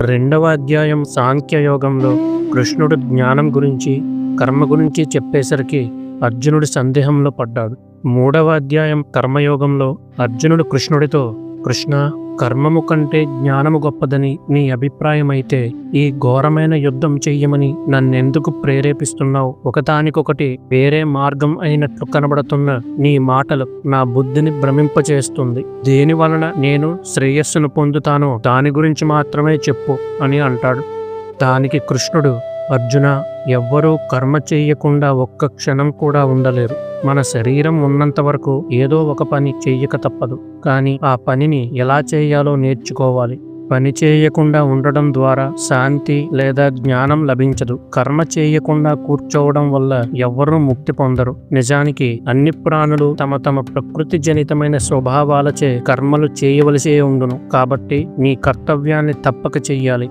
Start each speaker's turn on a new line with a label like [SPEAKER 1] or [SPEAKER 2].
[SPEAKER 1] రెండవ అధ్యాయం సాంఖ్యయోగంలో కృష్ణుడు జ్ఞానం గురించి కర్మ గురించి చెప్పేసరికి అర్జునుడు సందేహంలో పడ్డాడు. మూడవ అధ్యాయం కర్మయోగంలో అర్జునుడు కృష్ణుడితో కృష్ణ కర్మము కంటే జ్ఞానము గొప్పదని నీ అభిప్రాయం అయితే ఈ ఘోరమైన యుద్ధం చెయ్యమని నన్నెందుకు ప్రేరేపిస్తున్నావు? ఒకదానికొకటి వేరే మార్గం అయినట్లు కనబడుతున్న నీ మాటలు నా బుద్ధిని భ్రమింపచేస్తుంది. దేని వలన నేను శ్రేయస్సును పొందుతానో దాని గురించి మాత్రమే చెప్పు అని అంటాడు. దానికి కృష్ణుడు అర్జున ఎవ్వరూ కర్మ చేయకుండా ఒక్క క్షణం కూడా ఉండలేరు. మన శరీరం ఉన్నంత వరకు ఏదో ఒక పని చెయ్యక తప్పదు. కానీ ఆ పనిని ఎలా చేయాలో నేర్చుకోవాలి. పని చేయకుండా ఉండడం ద్వారా శాంతి లేదా జ్ఞానం లభించదు. కర్మ చేయకుండా కూర్చోవడం వల్ల ఎవ్వరూ ముక్తి పొందరు. నిజానికి అన్ని ప్రాణులు తమ తమ ప్రకృతి జనితమైన స్వభావాలచే కర్మలు చేయవలసే ఉండును. కాబట్టి నీ కర్తవ్యాన్ని తప్పక చెయ్యాలి.